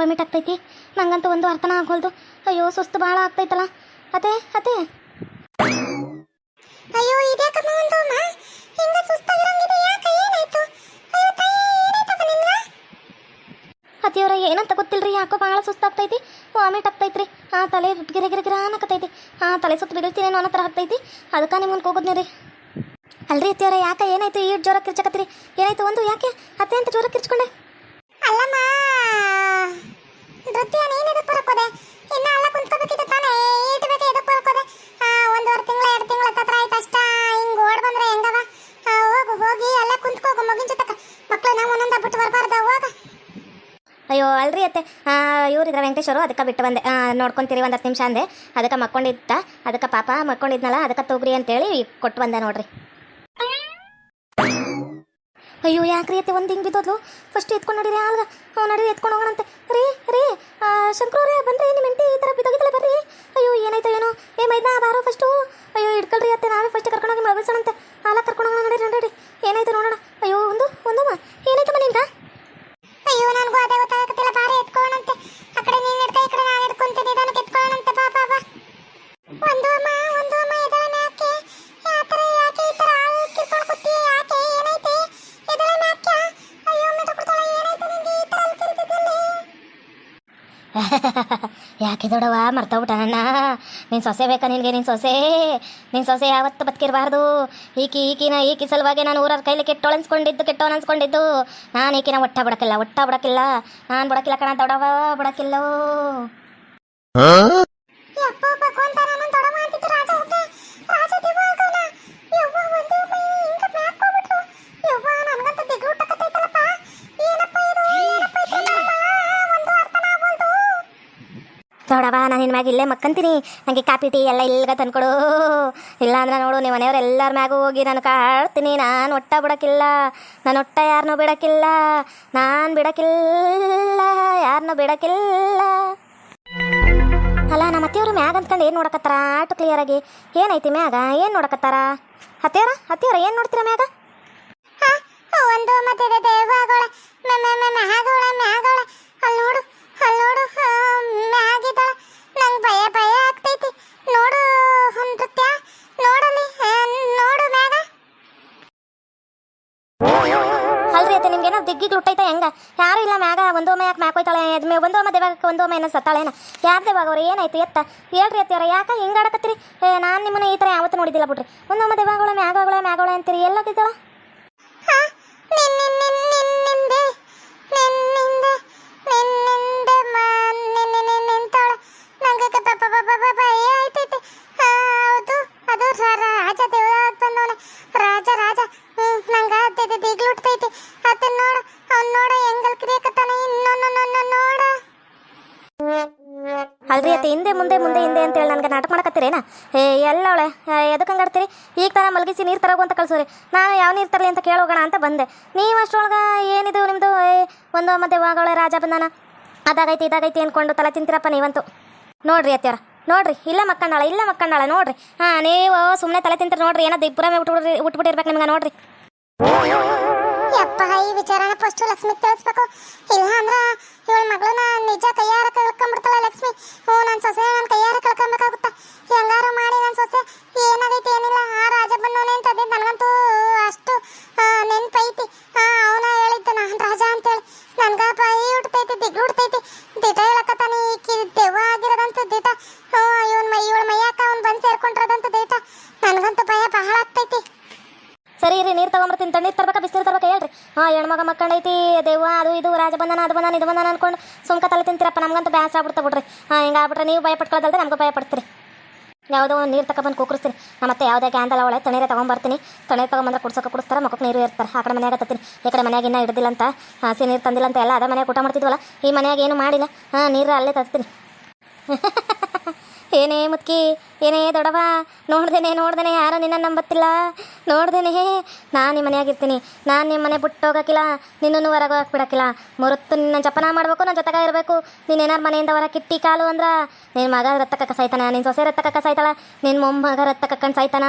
Vomit ಆಗ್ತೈತಿ. ನಂಗಂತೂ ಒಂದು ಅರ್ಥನ ಆಗೋಲ್ದು ಅಯ್ಯೋ ಸುಸ್ತು ಭಾಳ ಆಗ್ತೈತಲ್ಲ. ಅದೇ ಅದೇ ಅಯ್ಯೋ ಇದ್ಯಾಕಮ್ಮ ಒಂದು ಅಮ್ಮ. ಹಿಂಗ ಸುಸ್ತಾಗಿರಂಗಿದೆ ಯಾಕೆ ಏನಾಯ್ತು? ಅಯ್ಯೋ ತಾಯಿ ಏನಾಯ್ತಪ್ಪ ನಿಮ್ಗ? ಏನಂತ ಗೊತ್ತಿಲ್ರಿ? ಯಾಕೋ ಭಾಳ ಸುಸ್ತಾಗ್ತೈತಿ. ವಾಮಿಟ್ ಆಗ್ತೈತ್ರಿ. ಆ ತಲೆ ಗಿರ ಗಿರ ಗಿರ ಅನ್ನಕತ್ತೈತಿ. ಹಾಂ ತಲೆ ಸುತ್ತ ಬಿಗಿಲ್ತೀನೇನೋ ಅನ್ನೋ ಥರ ಆಗ್ತೈತಿ. ಅದಕ್ಕೆ ನಿಮ್ಮನ್ನು ಹೋಗೋದ್ನಿ ರೀ. ಅಲ್ರಿ ಅತ್ತಿಯವ್ರ ಯಾಕೆ ಏನಾಯ್ತು? ಈ ಜೋರ ಕಿರ್ಚಕತ್ತಿರಿ. ಏನಾಯ್ತು ಒಂದು? ಯಾಕೆ? ಅತ್ತೆ ಅಂತ ಜೋರ ಕಿರ್ಚ್ಕೊಂಡೆ ಅಲ್ಲಮ್ಮ ನೃತ್ಯ ನೀನ್ ಎದಕ್ ಬರಕ್ ಹೋದೆ ಇನ್ನ ಅಲ್ಲ ಕುಂತ್ಕೋಬೇಕಿತ್ತು ತಾನೇ ಈಟ್ ಬೇಕು ಎದಕ್ ಬರಕ್ ಹೋದೆ ಆ, ಒಂದೂವರೆ ತಿಂಗಳ ಎರಡು ತಿಂಗಳ ಹತ್ರ ಆಯ್ತು ಅಷ್ಟ ಹಿಂಗ್ ಓಡ್ ಬಂದ್ರೆ ಹೆಂಗವ ಆ, ಹೋಗು ಹೋಗಿ ಅಲ್ಲ ಕುಂತ್ಕೋಗು ಮಗಿನ ಜೊತೆ ಮಕ್ಳು ನಾವು ಒಂದೊಂದ ಬಿಟ್ಟು ಬರಬಾರ್ದ ಹೋಗ ಅಯ್ಯೋ ಅಲ್ರಿ ಅತ್ತೆ ಇವ್ರಿದ್ರ ವೆಂಕಟೇಶ್ವರು, ಅದಕ್ಕೆ ಬಿಟ್ಟು ಬಂದೆ. ನೋಡ್ಕೊಂತೀರಿ ಒಂದು ಹತ್ತು ನಿಮಿಷ ಅಂದೆ. ಅದಕ್ಕೆ ಮಕ್ಕೊಂಡಿದ್ದ. ಅದಕ್ಕೆ ಪಾಪ ಮಕ್ಕೊಂಡಿದ್ನಲ್ಲ, ಅದಕ್ಕೆ ತೊಗ್ರಿ ಅಂತೇಳಿ ಕೊಟ್ಟು ಬಂದೆ ನೋಡ್ರಿ. ಅಯ್ಯೋ, ಯಾಕ್ರಿ ಅತ್ತೆ ಒಂದು ಹಿಂಗೆ ಬಿದ್ದೋದ್ಲು? ಫಸ್ಟ್ ಎತ್ಕೊಂಡು ನಡೀರಿ ಆಲ್ಗ ಹ್ಞೂ ನಡೀರಿ ಎತ್ಕೊಂಡು ಹೋಗೋಣಂತೆ. ರೀ ರೀ ಶಂಕರವ್ರೆ, ಬನ್ರಿ ನಿಮ್ಮ ಹೆಂಡತಿ ಈ ಥರ ಬಿದ್ದೋಗಿದ್ದಲ್ಲ ಬರ್ರಿ ಅಯ್ಯೋ ಏನಾಯ್ತು ಏನೋ ಏ ಮೈದಾ ಬಾರೋ ಫಸ್ಟು ಅಯ್ಯೋ ಇಟ್ಕೊಳ್ರಿ ಅತ್ತೆ ನಾವೇ ಫಸ್ಟ್ ಕರ್ಕೊಂಡೋಗಿ ಮಗಿಸೋಣಂತೆ ಹಾಲ ಕರ್ಕೊಂಡು ಹೋಗೋಣ ನಡೀರಿ ನಡೀರಿ ಏನಾಯ್ತು ನೋಡೋಣ ಅಯ್ಯೋ ಒಂದು ಒಂದಮ್ಮ ಏನಾಯ್ತಮ್ಮ ನಿಂಗ ಅಯ್ಯೋ ನನಗೂ ಅದೇ ಗೊತ್ತಾಗತ್ತಿಲ್ಲ ಬಾರಿ ಎತ್ಕೊಳ್ಳೋಣಂತೆ ಆ ಕಡೆ ನೀನ್ ಹಿಡ್ಕ ಈ ಕಡೆ ನಾನು ಹಿಡ್ಕೊಂತೀನಿ ನಿಧಾನಕ್ಕೆ ಎತ್ಕೊಳ್ಳೋಣಂತೆ ಬಾ ಬಾ ಬಾ ಒಂದು ಅಮ್ಮ ಒಂದು ಅಮ್ಮ ಎದಳ ಮ್ಯಾಕೆ ಯಾತರ ಯಾಕೆ ಈ ತರ ಆಳು ಕಿರ್ಕೊಂಡು ಕೂತಿ ಯಾಕೆ ಏನೈತೆ ಎದಳ ಮ್ಯಾಕೆ ಅಯ್ಯೋ ಮೆಟ್ಟ ಕೊಡ್ತಾಳ ಏನೈತೆ ನಿಂಗೆ ಈ ತರ ಕಿರ್ತಿದ್ದಲ್ಲಿ ಯಾಕೆ ದೊಡವ ಮರ್ತೋಗ್ಬಿಟ್ಟ ನನ್ನ? ನಿನ್ನ ಸೊಸೆ ಬೇಕಾ ನಿನಗೆ ನಿನ್ನ ಸೊಸೆ? ನಿನ್ನ ಸೊಸೆ ಯಾವತ್ತು ಬದುಕಿರಬಾರ್ದು. ಈಕಿ ಈಕಿನ ಈಕಿ ಸಲುವಾಗಿ ನಾನು ಊರವ್ರ ಕೈಲಿ ಕೆಟ್ಟೋಳು ಅನ್ಸ್ಕೊಂಡಿದ್ದು ಕೆಟ್ಟೋನ್ ಅನ್ಸ್ಕೊಂಡಿದ್ದು. ನಾನು ಈಕಿನ ಒಟ್ಟ ಬಿಡಕ್ಕಿಲ್ಲ ಒಟ್ಟ ಬಿಡಕ್ಕಿಲ್ಲ. ನಾನು ಬಿಡಕ್ಕಿಲ್ಲ ಕಣ ದೊಡವ ಬಿಡಕ್ಕಿಲ್ಲೋ. ದೊಡವ ನಾನು ನಿನ್ನ ಮ್ಯಾಗ ಇಲ್ಲೇ ಮಕ್ಕಂತೀನಿ. ನನಗೆ ಕಾಪಿ ಟೀ ಎಲ್ಲ ಇಲ್ಲಿಗ ತಂದ್ಕೊಡು. ಇಲ್ಲ ಅಂದ್ರೆ ನೋಡು ನೀವು ಮನೆಯವ್ರು ಎಲ್ಲರ ಮ್ಯಾಗ ಹೋಗಿ ನಾನು ಕಾಡ್ತೀನಿ ನಾನು ಒಟ್ಟ ಬಿಡಕ್ಕಿಲ್ಲ. ನಾನು ಒಟ್ಟ ಯಾರನ್ನೂ ಬಿಡಕ್ಕಿಲ್ಲ. ನಾನು ಬಿಡಕ್ಕಿಲ್ಲ. ಯಾರನ್ನೂ ಬಿಡಕ್ಕಿಲ್ಲ. ಅಲ್ಲ, ನಮ್ಮ ಅತ್ತೆಯವರು ಮ್ಯಾಗ ಅಂದ್ಕೊಂಡು ಏನು ನೋಡಕತ್ತಾರ? ಆಟು ಕ್ಲಿಯರ್ ಆಗಿ. ಏನೈತಿ ಮ್ಯಾಗ? ಏನು ನೋಡಕತ್ತಾರ? ಅತ್ತೆಯವರ? ಅತ್ತೆಯವರ, ಏನು ನೋಡ್ತೀರ ಮ್ಯಾಗ? ಒಂದು ಮತ್ತೆ ದೇವಗಳ ಮ್ಯಾಗೋಳ ಅಲ್ಲಿ ನೋಡು ಅಲ್ಲಿ ನೋಡು. ನಿಮ್ಗೆ ಲುಟ್ಟೈತೆ ಹೆಂಗ? ಯಾರು ಇಲ್ಲ, ಮ್ಯಾಗ ಒಂದೊಮ್ಮೆ ಯಾಕೆ ಮ್ಯಾಕ್ ಹೋಯ್ತಾಳೆ? ಅದ್ಮೇ ಒಂದೊಮ್ಮೆ ದೇವಾಗ ಒಂದೊಮ್ಮೆ ಏನೋ? ಸತ್ತಾಳೇನ ಯಾರು ದೇವಾಗ ಅವ್ರು? ಏನಾಯ್ತು, ಎತ್ತ? ಹೇಳ್ರಿ ಅತ್ತಿಯವ್ರ, ಯಾಕೆ ಹಿಂಗೆ ಆಡಕತ್ತೀರಿ? ನಾನು ನಿಮ್ಮನ್ನ ಈ ಥರ ಯಾವತ್ತೂ ನೋಡಿದ್ದಿಲ್ಲ ಬಿಡ್ರಿ. ಒಂದೊಮ್ಮೆ ದೇವಾಗಳ ಮ್ಯಾಗಳ ಮ್ಯಾಗಳ ಅಂತೀರಿ ಎಲ್ಲೋಗಿದ್ದಾಳ ನಂಗೆ ಭಯ ಆಯ್ತೈತಿ. ಹೌದು, ಅದು ರಾಜ ಹಿಂದೆ ಮುಂದೆ ಮುಂದೆ, ಹಿಂದೆ ಅಂತೇಳಿ ನನಗೆ ನಾಟಕ ಮಾಡಕತ್ತೀರೇನ ಏ, ಎಲ್ಲವಳೆ ಎದಕ್ಕೆ ಹಂಗಾಡ್ತೀರಿ ಈಗ ತರ ಮಲಗಿಸಿ ನೀರು ತರೋಗು ಅಂತ ಕಳ್ಸೋರಿ. ನಾನು ಯಾವ ನೀರು ತರಲಿ ಅಂತ ಕೇಳೋಗೋಣ ಅಂತ ಬಂದೆ. ನೀವು ಅಷ್ಟರೊಳಗೆ ಏನಿದು ನಿಮ್ಮದು ಒಂದು ಮತ್ತೆ ವಾಗಳೇ ರಾಜ ಬಂದಾನ. ಅದಾಗೈತಿ, ಇದಾಗೈತಿ ಅಂದ್ಕೊಂಡು ತಲೆ ತಿಂತೀರಪ್ಪ ನೀವಂತೂ. ನೋಡ್ರಿ ಅತ್ಯಾರ ನೋಡ್ರಿ. ಇಲ್ಲ ಮಕ್ಕಂಡಾಳ ಇಲ್ಲ ಮಕ್ಕಂಡಾಳ ನೋಡ್ರಿ. ಹಾಂ, ನೀವು ಸುಮ್ಮನೆ ತಲೆ ತಿಂತೀರಿ ನೋಡ್ರಿ. ಏನೋ ದಿಬ್ಬುರಮೆ ಉಟ್ಬಿಡ್ರಿ, ಉಟ್ಬಿಟ್ಟಿರ್ಬೇಕು ನಿಮ್ಗೆ, ನೋಡ್ರಿ. ಯಪ್ಪ, ಈ ವಿಚಾರನ ಫಸ್ಟ್ ಲಕ್ಷ್ಮಿ ತಿಳಿಸ್ಬೇಕು. ಇಲ್ಲ ಅಂದ್ರ ಮಗಳನ್ನ ನಿಜ ಕೈಯಾರ ಕಳ್ಕೊಂಡ್ಬಿಡ್ತಾಳ ಲಕ್ಷ್ಮಿ. ಹ್ಞೂ ನನ್ನ ಸೊಸೆ ನನ್ನ ಕೈಯಾರ ಕಳ್ಕೊಬೇಕಾಗುತ್ತ. ಹೆಂಗಾರು ಮಾಡಿ ನನ್ನ ಸೊಸೆ. ಏನಾಗೈತಿ ಏನಿಲ್ಲ. ಆ ರಾಜ ಬಂದವನೇ ಅಂತ ಅದೇ ನನಗಂತೂ ಅಷ್ಟು ನೆನಪೈತಿ. ಅವನ ಹೇಳಿದ್ದ ನಾನು ರಾಜ ಅಂತೇಳಿ. ನನ್ಗ ಪೈ ಉಡ್ತೈತಿ ದಿಗ್ಲು ಉಡ್ತೈತಿ ದಿಟ ಹೇಳಕತ್ತಾನ ಈಕಿ ದೆವ್ವ ಆಗಿರೋದಂತ ದಿಟ. ಇವನ್ ಮೈ, ಇವಳ ಮೈಯಾಕ ಅವ್ನು ಬಂದು ಸೇರ್ಕೊಂಡಿರೋದಂತೂ ದಿಟ. ನನಗಂತೂ ಭಯ ಬಹಳ ಆಗ್ತೈತಿ. ಸರಿ ರೀ ನೀರು ತಗೊಂಬರ್ತೀನಿ. ತಣ್ಣೀರು ತರ್ಬೇಕಾ, ಬಿಸಿನೀರು ತರ್ಬೇಕಾ, ಹೇಳ್ರಿ. ಹಾಂ, ಹೆಣ್ಮಗ ಮಕ್ಕಂಡೈತಿ ದೇವ ಅದು ಇದು, ರಾಜ ಬಂಧನ, ಅದು ಬಂದನ ಇದು ಬಂದನ ಅನ್ಕೊಂಡು ಸುಮ್ಕ ತಲೆ ತಿಂತೀರಪ್ಪ, ನಮ್ಗಂತೂ ಬ್ಯಾಸ ಆಗ್ಬಿಡ್ತಾ ಬಿಡ್ರಿ. ಹಾಂ, ಹಿಂಗೆ ಆಗ್ಬಿಟ್ರೆ ನೀವು ಭಯ ಪಟ್ಕೊಳ್ಳೋದಲ್ದೆ ನಮಗೂ ಭಯ ಪಡ್ತೀರಿ ಯಾವುದೋ ಒಂದು ನೀರು ತಗೊಬಂದು ಕೂರಿಸ್ತೀನಿ ಮತ್ತೆ ಯಾವುದೇ ಗ್ಯಾಂದಲ್ಲ ಅವಳೆ, ತಣ್ಣೀರೇ ತೊಗೊಂಬರ್ತೀನಿ. ತಣ್ಣೀರು ತೊಗೊಂಬಂದ್ರೆ ಕುಡ್ಸೋಕೆ ಕುಡಿಸ್ತಾರೆ ಮಕ್ಕಳು ನೀರು ಇರ್ತಾರೆ ಆ ಕಡೆ ಮನೆಯಾಗ ತತ್ತೀನಿ. ಈ ಕಡೆ ಮನ್ಯಾಗ ಇನ್ನೂ ಅಂತ ಹಸಿ ನೀರು ತಂದಿಲ್ಲ ಅಂತ ಎಲ್ಲ ಅದೇ ಮನ್ಯಾಗ ಊಟ ಮಾಡ್ತಿದ್ವಲ್ಲ, ಈ ಮನೆಯಾಗ ಏನು ಮಾಡಿಲ್ಲ. ಹಾಂ, ನೀರು ಅಲ್ಲೇ ತರ್ತೀನಿ ಏನೇ ಮುತ್ಕಿ, ಏನೇ ದೊಡವ, ನೋಡ್ದೇನೆ ನೋಡ್ದೇನೆ, ಯಾರು ನಿನ್ನ ನಂಬತ್ತಿಲ್ಲ. ನೋಡ್ದೇನೆ ನಾನು ನಿಮ್ಮ ಮನೆಯಾಗಿರ್ತೀನಿ. ನಾನು ನಿಮ್ಮ ಮನೆ ಬಿಟ್ಟು ಹೋಗೋಕ್ಕಿಲ್ಲ, ನಿನ್ನನ್ನು ಹೊರಗೆ ಹೋಗಕ್ಕೆ ಬಿಡೋಕ್ಕಿಲ್ಲ. ಮುರುತ್ತು ನಿನ್ನ ಜಪನ ಮಾಡಬೇಕು ನನ್ನ ಜೊತೆಗೆ ಇರಬೇಕು. ನೀನು ಏನಾರು ಮನೆಯಿಂದ ಹೊರ ಕಿಟ್ಟಿ ಕಾಲು ಅಂದ್ರೆ ನಿನ್ನ ಮಗ ರತ್ತಕ್ಕ ಸಾಯ್ತಾನ ನಿನ್ನ ಸೊಸೆ ರತ್ತಕ್ಕ ಸಾಯ್ತಾಳ ನಿನ್ನ ಮೊಮ್ಮಗ ರತ್ತಕ್ಕ ಸಾಯ್ತಾನ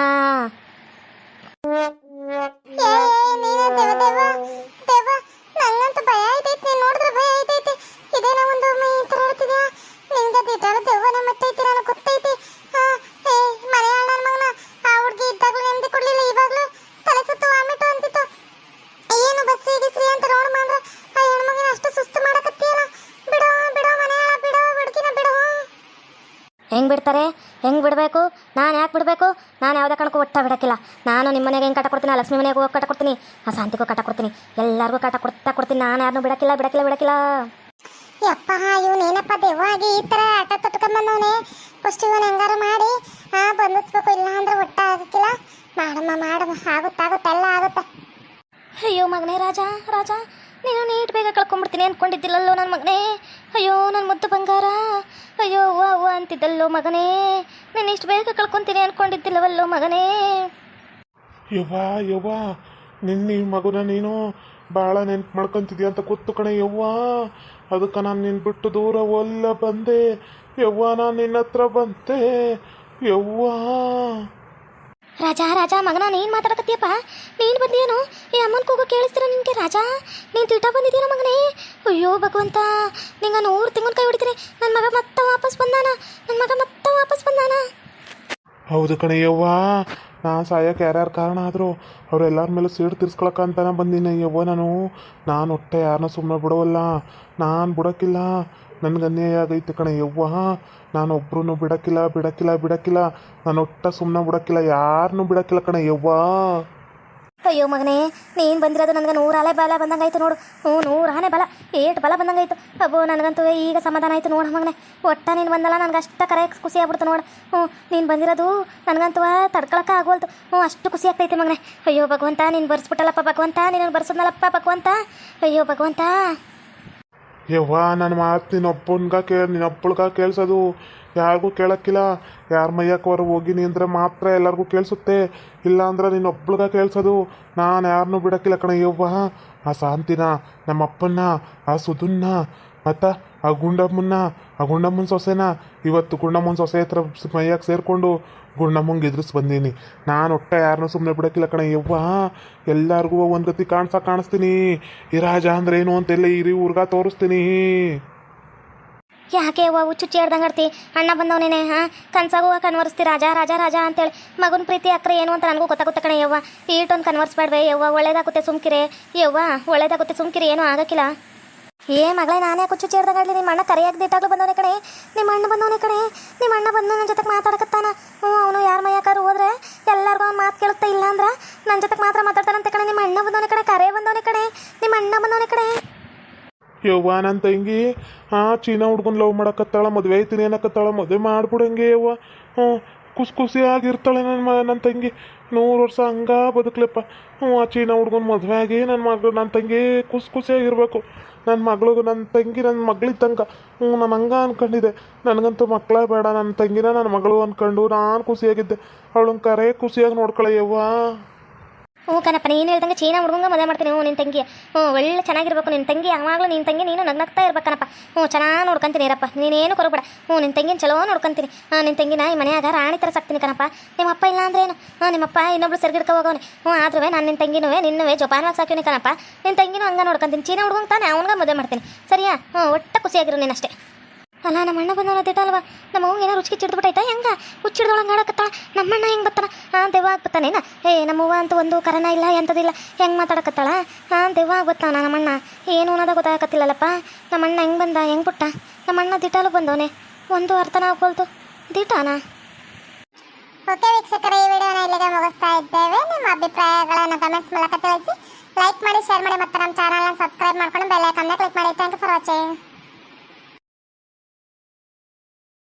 ನಾನು ಯಾವುದೇ ಕಣಕ್ಕೂ ಒಟ್ಟ ಬಿಡಕ್ಕಿಲ್ಲ. ನಾನು ನಿಮ್ಮ ಮನೆಗೆ ಹೆಂಗೆ ಕಟ್ಟ ಕೊಡ್ತೀನಿ? ಲಕ್ಷ್ಮೀ ಮನೆಗೆ ಹೋಗಿ ಕಟ್ಟ ಕೊಡ್ತೀನಿ? ಆ ಶಾಂತಿಗೂ ಕಟ್ಟ ಕೊಡ್ತೀನಿ? ಎಲ್ಲರಿಗೂ ಕಟ್ಟ ಕೊಡ್ತಾ ಕೊಡ್ತೀನಿ. ನಾನು ಯಾರನ್ನೂ ಬಿಡಕ್ಕಿಲ್ಲ ಬಿಡಕ್ಕಿಲ್ಲ ಬಿಡಕ್ಕಿಲ್ಲ. ಯಪ್ಪ ಇವನೇನಪ್ಪ ದೆವ್ವಾಗಿ ಈ ಥರ ಆಟ ತೊಟ್ಕೊಂಬಂದವನೇ? ಫಸ್ಟ್ ಇವನು ಹೆಂಗಾರು ಮಾಡಿ ಹಾಂ ಬಂಧಿಸ್ಬೇಕು ಇಲ್ಲ ಅಂದ್ರೆ ಒಟ್ಟ ಆಗಕ್ಕಿಲ್ಲ. ಮಾಡಮ್ಮ ಮಾಡಮ್ಮ. ಆಗುತ್ತಾಗುತ್ತೆ ಎಲ್ಲ ಆಗುತ್ತೆ. ಅಯ್ಯೋ ಮಗನೇ ರಾಜ ರಾಜ ನೀನು ನೀಟ್ ಬೇಗ ಕಳ್ಕೊಂಡ್ಬಿಡ್ತೀನಿ ಅನ್ಕೊಂಡಿದ್ದಿಲ್ಲಲ್ಲೋ ನನ್ನ ಮಗನೇ? ಅಯ್ಯೋ ನನ್ನ ಮುದ್ದು ಬಂಗಾರ. ಅಯ್ಯೋ ಅವ್ವ ಅವ್ವ ಅಂತಿದ್ದಲ್ಲೋ ಮಗನೇ? ನಾನು ಇಷ್ಟು ಬೇಗ ಕಳ್ಕೊತೀನಿ ಅನ್ಕೊಂಡಿದ್ದಿಲ್ಲವಲ್ಲೋ ಮಗನೇ? ಯವ್ವಾ ಯವ್ವಾ ನಿನ್ನ ಈ ಮಗುನ ನೀನು ಭಾಳ ನೆನ್ಪು ಮಾಡ್ಕೊಂತಿದ್ಯ ಅಂತ ಗೊತ್ತು ಕಣೆ, ಯವ್ವಾ. ಅದಕ್ಕೆ ನಾನು ನಿನ್ನ ಬಿಟ್ಟು ದೂರ ಒಲ್ಲ ಬಂದೆ. ಯವ್ವಾ, ನಾನು ನಿನ್ನ ಹತ್ರ ಬಂದೆ. ಯವ್ವ. ರಾಜ ರಾಜ, ಮಗನ, ನೀನು ಮಾತಾಡಕತ್ತಿಯಪ್ಪ? ನೀನು ಬಂದೇನು? ಈ ಅಮ್ಮನ ಕೂಗು ಕೇಳಿಸ್ತೀರ ನಿನಗೆ ರಾಜ? ನೀನು ತಿಟ ಬಂದಿದ್ದೀನ ಮಗನೇ? ಅಯ್ಯೋ ಭಗವಂತ, ನಿಂಗೆ ನೂರು ಕೈ ಹೊಡಿತೀರಿ ನನ್ನ ಮಗ ಮತ್ತೆ ವಾಪಸ್ ಬಂದಾನ? ನನ್ನ ಮಗ ಮತ್ತೆ ವಾಪಸ್ ಬಂದಾನ? ಹೌದು ಕಣಯ್ಯವ್ವ ನಾ ಸಾಯಕ್ಕೆ ಯಾರ್ಯಾರು ಕಾರಣ ಆದರೂ ಅವರೆಲ್ಲರ ಮೇಲೆ ಸೀಡ್ ತಿರ್ಸ್ಕೊಳಕ್ಕಂತಾನೆ ಬಂದೀನಿ ಅಯ್ಯವ್ವ ನಾನು. ನಾನು ಒಟ್ಟೆ ಯಾರನ್ನ ಸುಮ್ಮನೆ ಬಿಡೋವಲ್ಲ. ನಾನು ಬಿಡೋಕ್ಕಿಲ್ಲ ನನಗೆ ಅನ್ಯಾಯ ಆಗೈತೆ ಕಣ. ಯವ್ವ, ನಾನು ಒಬ್ರು ಬಿಡಕ್ಕಿಲ್ಲ ಬಿಡಕ್ಕಿಲ್ಲ ಬಿಡಕ್ಕಿಲ್ಲ. ನಾನು ಒಟ್ಟ ಸುಮ್ಮನೆ ಬಿಡಕ್ಕಿಲ್ಲ ಯಾರನ್ನೂ ಬಿಡಕ್ಕಿಲ್ಲ ಕಣ, ಯವ್ವ. ಅಯ್ಯೋ ಮಗನೇ, ನೀನು ಬಂದಿರೋದು ನನಗೆ ನೂರಾಲೆ ಬಲ ಬಂದಂಗಾಯ್ತು ನೋಡು. ಹ್ಞೂ, ನೂರಾನೆ ಬಲ, ಏಟ್ ಬಲ ಬಂದಂಗಾಯ್ತು. ಅಬ್ಬೋ, ನನಗಂತೂ ಈಗ ಸಮಾಧಾನ ಆಯ್ತು ನೋಡು ಮಗನೇ. ಒಟ್ಟ ನೀನು ಬಂದಲ್ಲ, ನನಗೆ ಅಷ್ಟ ಕರೆ ಖುಷಿ ಆಗ್ಬಿಡ್ತು ನೋಡು. ಹ್ಞೂ, ನೀನು ಬಂದಿರೋದು ನನಗಂತೂ ತಡ್ಕೊಳಕ್ಕೆ ಆಗೋಲ್ತು. ಹ್ಞೂ, ಅಷ್ಟು ಖುಷಿ ಆಗ್ತೈತೆ ಮಗನೇ. ಅಯ್ಯೋ ಭಗವಂತ, ನೀನು ಬರ್ಸ್ಬಿಟ್ಟಲ್ಲಪ್ಪ ಭಗವಂತ ನೀನು ಬರ್ಸದ್ನಲ್ಲಪ್ಪ ಭಗವಂತ. ಅಯ್ಯೋ ಭಗವಂತ. ಯವ್ವ ನನ್ನ ಮಾತು ನಿನ್ನೊಬ್ಬನ್ಗ ಕೇಳ ನಿನ್ನೊಬ್ಬಳ್ಗ ಕೇಳಿಸೋದು ಯಾರಿಗೂ ಕೇಳಕ್ಕಿಲ್ಲ. ಯಾರ ಮೈಯಕ್ಕವರು ಹೋಗಿನಿ ಅಂದರೆ ಮಾತ್ರ ಎಲ್ಲರಿಗೂ ಕೇಳಿಸುತ್ತೆ. ಇಲ್ಲ ಅಂದ್ರೆ ನಿನ್ನೊಬ್ಬಳ್ಗ ಕೇಳಿಸೋದು ನಾನು ಯಾರನ್ನೂ ಬಿಡಕ್ಕಿಲ್ಲ ಕಣ ಯವ್ವ. ಆ ಶಾಂತಿನ ನಮ್ಮಪ್ಪನ್ನ, ಆ ಸುಧನ್ನ ಮತ್ತು ಆ ಗುಂಡಮ್ಮನ್ನ, ಆ ಗುಂಡಮ್ಮನ ಸೊಸೆನ ಇವತ್ತು ಗುಂಡಮ್ಮನ ಸೊಸೆ ಹತ್ರ ಮೈಯಾಗ ಸೇರಿಕೊಂಡು ಗುಂಡಮ್ಮಂಗೆ ಎದುರಿಸಿ ಬಂದೀನಿ. ನಾನು ಒಟ್ಟ ಯಾರನ್ನೂ ಸುಮ್ಮನೆ ಬಿಡೋಕ್ಕಿಲ್ಲ ಕಣ. ಯವ್ವ, ಎಲ್ಲರಿಗೂ ಒಂದು ಗತಿ ಕಾಣಿಸ ಕಾಣಿಸ್ತೀನಿ. ಈ ರಾಜ ಅಂದ್ರೆ ಏನು ಅಂತೆಲ್ಲ ಇರಿ ಊರ್ಗ ತೋರಿಸ್ತೀನಿ. ಯಾಕೆ ಯವ್ವ, ಹುಚ್ಚು ಚೇರ್ದಂಗೆ ಆಡ್ತಿ? ಅಣ್ಣ ಬಂದವನೇನೆ, ಹಾಂ? ಕನ್ಸಾಗುವ ಕನ್ವರ್ಸ್ತಿ ರಾಜ ರಾಜ ರಾಜ ಅಂತೇಳಿ. ಮಗನ ಪ್ರೀತಿ, ಅಕ್ರೆ ಏನು ಅಂತ ನನಗೂ ಗೊತ್ತಾಗುತ್ತೆ ಕಣೆ ಯವ್ವ. ಈಟೊಂದು ಕನ್ವರ್ಸ್ಬೇಡ್ವೆ ಯವ್ವ. ಒಳ್ಳೇದಾಗುತ್ತೆ ಸುಮ್ಕಿರೆ. ಯವ್ವ, ಒಳ್ಳೇದಾಗುತ್ತೆ ಸುಮ್ಕಿರಿ. ಏನೂ ಆಗಕ್ಕಿಲ್ಲ. ಏ ಮಗಳೇ, ನಾನೇ ಕುಚ್ಚು ಹೇಳ್ದಂಗಾಡ್ಲಿ ನಿಮ್ಮ ಅಣ್ಣ ಕರೆಯಾಗಿ ದಿಟ್ಟಾಗ್ಲು ಬಂದವನೇ ಕಡೆ ನಿಮ್ಮ ಅಣ್ಣ ಬಂದವನೇ ಕಡೆ ನಿಮ್ಮ ಅಣ್ಣ ಬಂದು ನನ್ನ ಜೊತೆಗೆ ಮಾತಾಡಕತ್ತಾನ. ಹ್ಞೂ, ಅವನು ಯಾರ ಮಯ್ಯಾಕಾರು ಹೋದ್ರೆ ಎಲ್ಲರಿಗೂ ಅವ್ನು ಮಾತು ಕೇಳುತ್ತಾ ಇಲ್ಲ ಅಂದ್ರೆ ನನ್ನ ಜೊತೆಗೆ ಮಾತ್ರ ಮಾತಾಡ್ತಾನಂತೆ ಕಣೆ. ನಿಮ್ಮ ಅಣ್ಣ ಬಂದವನೇ ಕಡೆ ಕರೆ ಬಂದವನೇ ಕಡೆ ನಿಮ್ಮ ಅಣ್ಣ ಬಂದವನೇ ಕಡೆ ಯವ್ವ ನನ್ನ ತಂಗಿ, ಆ, ಚೀನಾ ಹುಡ್ಕೊಂಡು ಲವ್ ಮಾಡಕತ್ತಾಳ, ಮದುವೆ ಐತಿನಿ ಏನಕತ್ತಾಳ ಮದುವೆ ಮಾಡ್ಬಿಡಂಗೆ ಯವ್ವ. ಹ್ಞೂ ಖುಷಿ ಖುಷಿಯಾಗಿರ್ತಾಳೆ ನನ್ನ ನನ್ನ ತಂಗಿ. ನೂರು ವರ್ಷ ಹಂಗ ಬದುಕ್ಲಪ್ಪ. ಹ್ಞೂ, ಆ ಚೀನಾ ಹುಡ್ಕೊಂಡು ಮದುವೆ ಆಗಿ ನನ್ನ ಮಗಳು ನನ್ನ ತಂಗಿ ಖುಷಿ ಖುಷಿಯಾಗಿರ್ಬೇಕು ನನ್ನ ಮಗಳಿಗೂ ನನ್ನ ತಂಗಿ ನನ್ನ ಮಗಳಿದ್ದಂಗೆ ಹ್ಞೂ, ನಾನು ಹಂಗ ಅಂದ್ಕೊಂಡಿದ್ದೆ ನನಗಂತೂ ಮಕ್ಕಳೇ ಬೇಡ. ನನ್ನ ತಂಗಿನ ನನ್ನ ಮಗಳು ಅಂದ್ಕೊಂಡು ನಾನು ಖುಷಿಯಾಗಿದ್ದೆ. ಅವಳನ್ನ ಕರೆ ಖುಷಿಯಾಗಿ ನೋಡ್ಕೊಳ ಯವ್ವ ಹ್ಞೂ ಕಣಪ್ಪ, ನೀನು ಹೇಳ್ದಂಗೆ ಚೀನಾ ಹುಡುಗಂಗೆ ಮದುವೆ ಮಾಡ್ತೀನಿ. ಹ್ಞೂ ನಿನ್ನ ತಂಗಿ. ಹ್ಞೂ, ಒಳ್ಳೆ ಚೆನ್ನಾಗಿರ್ಬೇಕು. ನಿನ್ನ ತಂಗಿ ಯಾವಾಗಲೂ ನಿನ್ನ ತಂಗಿ, ನೀನು ನಗ್ನಗ್ತಾ ಇರ್ಬೇಕನಪ್ಪ ಹ್ಞೂ, ಚೆನ್ನಾಗಿ ನೋಡ್ಕೊಂತೀನಿ ಇರಪ್ಪ. ನೀನೇನು ಕೊರಬೇಡ. ಹ್ಞೂ ನಿನ್ನ ತಂಗಿನ ಚಲೋ ನೋಡ್ಕೊಂತೀನಿ. ಹಾಂ ನಿನ್ನ ತಂಗಿನ ಈ ಮನೆಯಾಗ ರಾಣಿ ಥರ ಸಾಕ್ತೀನಿ ಕಣಪ್ಪ. ನಿಮ್ಮಪ್ಪ ಇಲ್ಲ ಅಂದ್ರೆ ಏನು? ಹಾಂ ನಿಮ್ಮಪ್ಪ ಇನ್ನೊಬ್ಳು ಸೆರ್ಗಿಡ್ಕೊ ಹೋಗೋನೆ ಹ್ಞೂ ಆದ್ರೂ ನಾನು ನಿನ್ನ ತಂಗಿನೂ ನಿನ್ನವೇ ಜೋಪಾನವಾಗಿ ಸಾಕಿನಿ ಕಣಪ್ಪ. ನಿನ್ನ ತಂಗಿನೂ ಹಂಗೆ ನೋಡ್ಕೊಂತೀನಿ. ಚೀನಾ ಹುಡುಗಂಗೆ ತಾನೇ ಅವನಿಗೆ ಮದುವೆ ಮಾಡ್ತೀನಿ. ಸರಿಯಾ? ಹ್ಞೂ, ಒಟ್ಟು ಖುಷಿಯಾಗಿರೋ ನೀನು ಅಷ್ಟೇ ಅಲ್ಲ ನಮ್ಮ ಅಣ್ಣ ಬಂದವನ ದಿಟ್ಟಲ್ವ ನಮ್ಮ ಅವ್ಗೆ ಏನೋ ರುಚಿಗೆ ಚಿಡ್ದುಬಿಟ್ಟೈತಾ. ಹೆಂಗ? ಹುಚ್ಚಿಡ್ದೊಳಗೆ ನಮ್ಮ ಅಣ್ಣ ಹೆಂಗೆ ಬರ್ತಾನ ಹಾಂ ದೆವ್ವ ಆಗ್ಬತ್ತಾನೇನ ಏ ನಮ್ಮವ್ವ ಅಂತ ಒಂದು ಕರನ ಇಲ್ಲ, ಎಂಥದಿಲ್ಲ. ಹೆಂಗೆ ಮಾತಾಡಕತ್ತಾಳ? ಹಾಂ ದೆವ್ವ ಆಗ್ಬತ್ತಾನ ನಮ್ಮಣ್ಣ ಏನು ಅನ್ನೋದ ಗೊತ್ತಾಗತ್ತಿಲ್ಲಲ್ಲಪ್ಪ ನಮ್ಮಣ್ಣ ಹೆಂಗೆ ಬಂದ, ಹೆಂಗೆ ನಮ್ಮ ಅಣ್ಣ ದಿಟ್ಟಲು ಬಂದವನೆ. ಒಂದು ಅರ್ಥನ ಆಗ್ಬೋಲ್ತು ದಿಟಾನ? ಓಕೆ ವೀಕ್ಷಕರೇ, ಈ ವಿಡಿಯೋನ ಇಲ್ಲಿಗೆ ಮುಗಿಸ್ತಾ ಇದ್ದೇವೆ. ನಿಮ್ಮ ಅಭಿಪ್ರಾಯಗಳನ್ನು ಕಮೆಂಟ್ಸ್ ಮೂಲಕ ತಿಳಿಸಿ. ಲೈಕ್ ಮಾಡಿ ಶೇರ್ ಮಾಡಿ, ಮತ್ತು ನಮ್ಮ ಚಾನಲ್ನ ಸಬ್ಸ್ಕ್ರೈಬ್ ಮಾಡ್ಕೊಂಡು ಬೆಲ್ ಐಕನ್ನ ಕ್ಲಿಕ್ ಮಾಡಿ. Thank you for watching